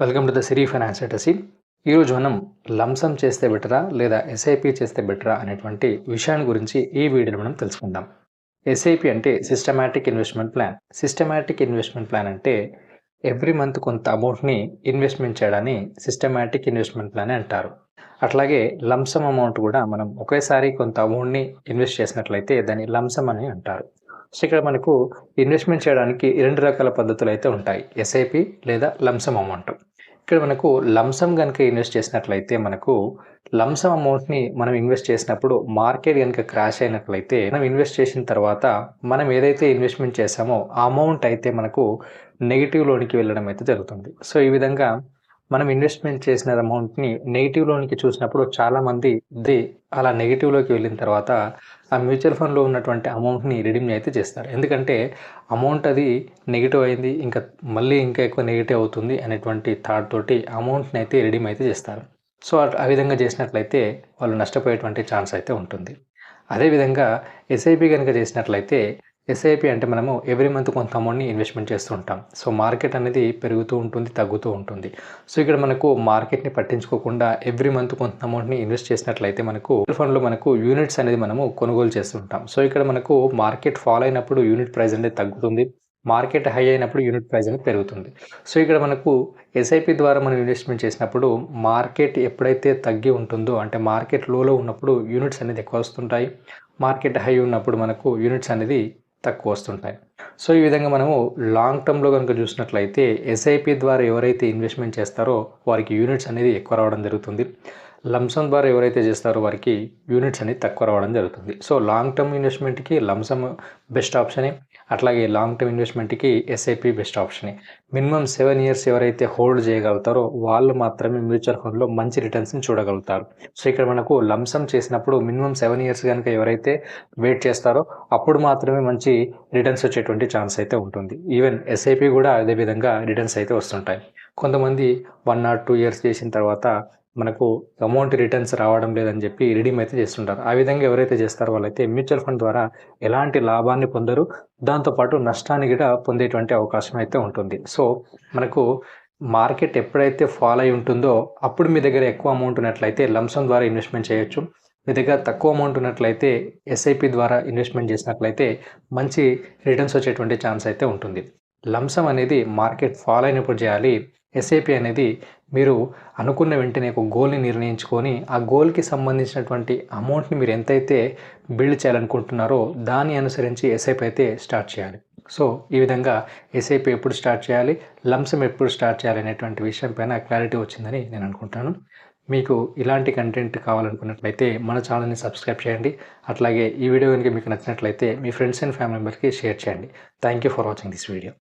Welcome to the Siri finance ఎటసీ ఈరోజు మనం లంసం చేస్తే బెటరా లేదా ఎస్ఐపి చేస్తే బెటరా అనేటువంటి విషయాన్ని గురించి ఈ వీడియోలో మనం తెలుసుకుందాం. ఎస్ఐపి అంటే systematic investment plan. Systematic investment plan అంటే ఎవ్రీ మంత్ కొంత అమౌంట్ని ఇన్వెస్ట్మెంట్ చేయడాన్ని సిస్టమాటిక్ ఇన్వెస్ట్మెంట్ ప్లాన్ అంటారు. అట్లాగే లంసం అమౌంట్ కూడా మనం ఒకేసారి కొంత అమౌంట్ని ఇన్వెస్ట్ చేసినట్లయితే దాన్ని లంసం అని అంటారు. సో ఇక్కడ మనకు ఇన్వెస్ట్మెంట్ చేయడానికి రెండు రకాల పద్ధతులు అయితే ఉంటాయి. ఎస్ఐపి లేదా లంసమ్ అమౌంట్. ఇక్కడ మనకు లంసమ్ కనుక ఇన్వెస్ట్ చేసినట్లయితే మనకు లంసమ్ అమౌంట్ని మనం ఇన్వెస్ట్ చేసినప్పుడు మార్కెట్ కనుక క్రాష్ అయినట్లయితే మనం ఇన్వెస్ట్ చేసిన తర్వాత మనం ఏదైతే ఇన్వెస్ట్మెంట్ చేసామో ఆ అమౌంట్ అయితే మనకు నెగిటివ్ లోనికి వెళ్ళడం అయితే జరుగుతుంది. సో ఈ విధంగా మనం ఇన్వెస్ట్మెంట్ చేసిన అమౌంట్ని నెగిటివ్లోనికి చూసినప్పుడు చాలామంది ది అలా నెగిటివ్లోకి వెళ్ళిన తర్వాత ఆ మ్యూచువల్ ఫండ్లో ఉన్నటువంటి అమౌంట్ని రిడీమ్ అయితే చేస్తారు. ఎందుకంటే అమౌంట్ అది నెగిటివ్ అయింది ఇంకా మళ్ళీ ఇంకా ఎక్కువ నెగిటివ్ అవుతుంది అనేటువంటి థాట్ తోటి అమౌంట్ని అయితే రిడీమ్ అయితే చేస్తారు. సో ఆ విధంగా చేసినట్లయితే వాళ్ళు నష్టపోయేటువంటి ఛాన్స్ అయితే ఉంటుంది. అదేవిధంగా ఎస్ఐపి కనుక చేసినట్లయితే ఎస్ఐపి అంటే మనము ఎవ్రీ మంత్ కొంత అమౌంట్ని ఇన్వెస్ట్మెంట్ చేస్తూ ఉంటాం సో మార్కెట్ అనేది పెరుగుతూ ఉంటుంది తగ్గుతూ ఉంటుంది. సో ఇక్కడ మనకు మార్కెట్ని పట్టించుకోకుండా ఎవ్రీ మంత్ కొంత అమౌంట్ని ఇన్వెస్ట్ చేసినట్లయితే మనకు ఫండ్లో మనకు యూనిట్స్ అనేది మనము కొనుగోలు చేస్తుంటాం. సో ఇక్కడ మనకు మార్కెట్ ఫాలో అయినప్పుడు యూనిట్ ప్రైస్ అనేది తగ్గుతుంది. మార్కెట్ హై అయినప్పుడు యూనిట్ ప్రైస్ అనేది పెరుగుతుంది. సో ఇక్కడ మనకు ఎస్ఐపి ద్వారా మనం ఇన్వెస్ట్మెంట్ చేసినప్పుడు మార్కెట్ ఎప్పుడైతే తగ్గి ఉంటుందో అంటే మార్కెట్ లోలో ఉన్నప్పుడు యూనిట్స్ అనేది ఎక్కువ వస్తుంటాయి. మార్కెట్ హై ఉన్నప్పుడు మనకు యూనిట్స్ అనేది తక్కువ వస్తుంటాయి. సో ఈ విధంగా మనము లాంగ్ టర్మ్లో కనుక చూసినట్లయితే ఎస్ఐపి ద్వారా ఎవరైతే ఇన్వెస్ట్మెంట్ చేస్తారో వారికి యూనిట్స్ అనేది ఎక్కువ రావడం జరుగుతుంది. లంసమ్ ద్వారా ఎవరైతే చేస్తారో వారికి యూనిట్స్ అనేది తక్కువ రావడం జరుగుతుంది. సో లాంగ్ టర్మ్ ఇన్వెస్ట్మెంట్కి లంసమ్ బెస్ట్ ఆప్షనే అట్లాగే లాంగ్ టర్మ్ ఇన్వెస్ట్మెంట్కి ఎస్ఐపి బెస్ట్ ఆప్షనే మినిమం సెవెన్ ఇయర్స్ ఎవరైతే హోల్డ్ చేయగలుగుతారో వాళ్ళు మాత్రమే మ్యూచువల్ ఫండ్లో మంచి రిటర్న్స్ని చూడగలుగుతారు. సో ఇక్కడ మనకు లంసమ్ చేసినప్పుడు మినిమం సెవెన్ ఇయర్స్ కనుక ఎవరైతే వెయిట్ చేస్తారో అప్పుడు మాత్రమే మంచి రిటర్న్స్ వచ్చేటువంటి ఛాన్స్ అయితే ఉంటుంది. ఈవెన్ ఎస్ఐపి కూడా అదే విధంగా రిటర్న్స్ అయితే వస్తుంటాయి. కొంతమంది వన్ ఆర్ టూ ఇయర్స్ చేసిన తర్వాత మనకు అమౌంట్ రిటర్న్స్ రావడం లేదని చెప్పి రిడీమ్ అయితే చేస్తుంటారు. ఆ విధంగా ఎవరైతే చేస్తారో వాళ్ళైతే మ్యూచువల్ ఫండ్ ద్వారా ఎలాంటి లాభాన్ని పొందరు దాంతోపాటు నష్టాన్ని కూడా పొందేటువంటి అవకాశం అయితే ఉంటుంది. సో మనకు మార్కెట్ ఎప్పుడైతే ఫాలో అయి ఉంటుందో అప్పుడు మీ దగ్గర ఎక్కువ అమౌంట్ ఉన్నట్లయితే లంసం ద్వారా ఇన్వెస్ట్మెంట్ చేయొచ్చు. మీ దగ్గర తక్కువ అమౌంట్ ఉన్నట్లయితే ఎస్ఐపి ద్వారా ఇన్వెస్ట్మెంట్ చేసినట్లయితే మంచి రిటర్న్స్ వచ్చేటువంటి ఛాన్స్ అయితే ఉంటుంది. లంసం అనేది మార్కెట్ ఫాలో అయినప్పుడు చేయాలి. ఎస్ఐపి అనేది మీరు అనుకున్న వెంటనే ఒక గోల్ని నిర్ణయించుకొని ఆ గోల్కి సంబంధించినటువంటి అమౌంట్ని మీరు ఎంతైతే బిల్డ్ చేయాలనుకుంటున్నారో దాన్ని అనుసరించి ఎస్ఐపి అయితే స్టార్ట్ చేయాలి. సో ఈ విధంగా ఎస్ఐపి ఎప్పుడు స్టార్ట్ చేయాలి? లంసం ఎప్పుడు స్టార్ట్ చేయాలి అనేటువంటి విషయం పైన క్లారిటీ వచ్చిందని నేను అనుకుంటాను. మీకు ఇలాంటి కంటెంట్ కావాలనుకున్నట్లయితే మన ఛానల్ని సబ్స్క్రైబ్ చేయండి. అట్లాగే ఈ వీడియో కనుక మీకు నచ్చినట్లయితే మీ ఫ్రెండ్స్ అండ్ ఫ్యామిలీ మెంబర్కి షేర్ చేయండి. Thank you for watching this video